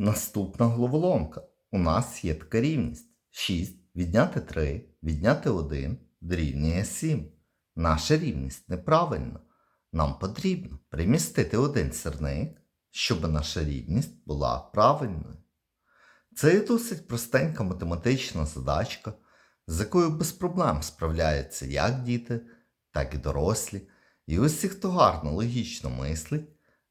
Наступна головоломка. У нас є така рівність. 6 відняти 3, відняти 1 дорівнює 7. Наша рівність неправильна. Нам потрібно примістити один сірник, щоб наша рівність була правильною. Це є досить простенька математична задачка, з якою без проблем справляються як діти, так і дорослі. І усі, хто гарно логічно мислить,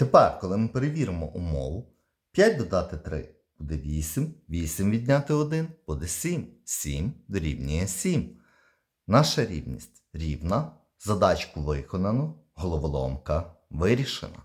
Тепер, коли ми перевіримо умову, 5 додати 3 буде 8, 8 відняти 1 буде 7, 7 дорівнює 7. Наша рівність рівна, задачку виконано, головоломка вирішена.